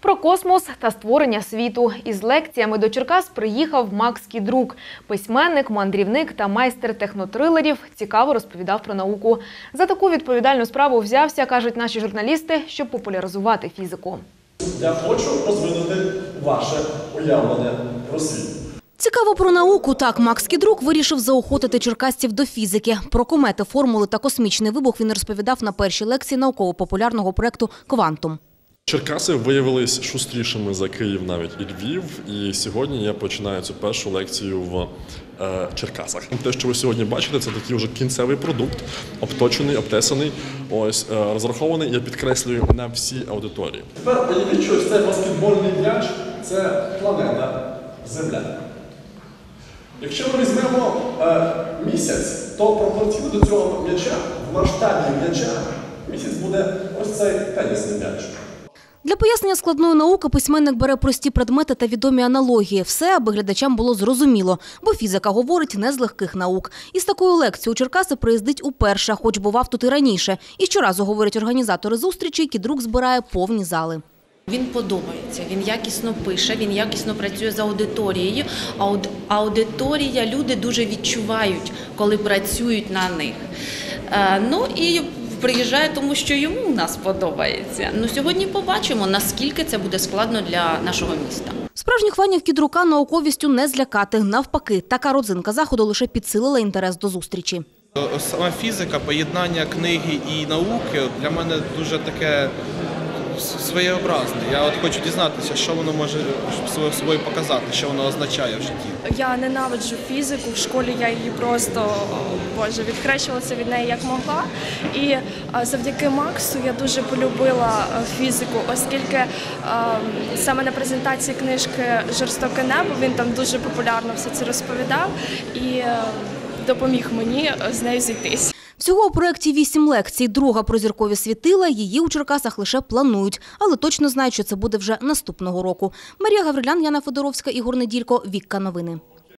Про космос та створення світу. Із лекціями до Черкас приїхав Макс Кідрук. Письменник, мандрівник та майстер технотрилерів цікаво розповідав про науку. За таку відповідальну справу взявся, кажуть наші журналісти, щоб популяризувати фізику. Я хочу розвинути ваше уявлення про світ. Цікаво про науку. Так, Макс Кідрук вирішив заохотити черкасців до фізики. Про комети, формули та космічний вибух він розповідав на першій лекції науково-популярного проекту «Квантум». Черкаси виявились шустрішими за Київ навіть і Львів. І сьогодні я починаю цю першу лекцію в е, Черкасах. Те, що ви сьогодні бачите, це такий вже кінцевий продукт, обточений, обтесаний. Ось е, розрахований, я підкреслюю на всі аудиторії. Тепер уявіть, що цей баскетбольний м'яч це планета Земля. Якщо ми візьмемо е, місяць, то пропорційно до цього м'яча в масштабі м'яча місяць буде ось цей тенісний м'яч. Для пояснення складної науки письменник бере прості предмети та відомі аналогії. Все, аби глядачам було зрозуміло, бо фізика говорить не з легких наук. І з такою лекцією Черкаси приїздить уперше, хоч бував тут і раніше. І щоразу, говорять організатори зустрічі, Кідрук збирає повні зали. Він подобається, він якісно пише, він якісно працює з аудиторією. Ауд- Аудиторія люди дуже відчувають, коли працюють на них. Е, Ну і приїжджає, тому що йому у нас подобається. Ну сьогодні побачимо, наскільки це буде складно для нашого міста. Справжніх фанів Кідрука науковістю не злякати. Навпаки, така родзинка заходу лише підсилила інтерес до зустрічі. Сама фізика, поєднання книги і науки для мене дуже таке своєобразне. Я от хочу дізнатися, що воно може собою- показати, що воно означає в житті. Я ненавиджу фізику. В школі я її просто боже відхрещувалася від неї як могла. І завдяки Максу я дуже полюбила фізику, оскільки саме на презентації книжки Жорстоке небо він там дуже популярно все це розповідав і е, допоміг мені е, з нею зійтись. Всього у проєкті вісім лекцій. Друга про зіркові світила. Її у Черкасах лише планують, але точно знають, що це буде вже наступного року. Марія Гаврилян, Яна Федоровська, Ігор Неділько. Вікка новини.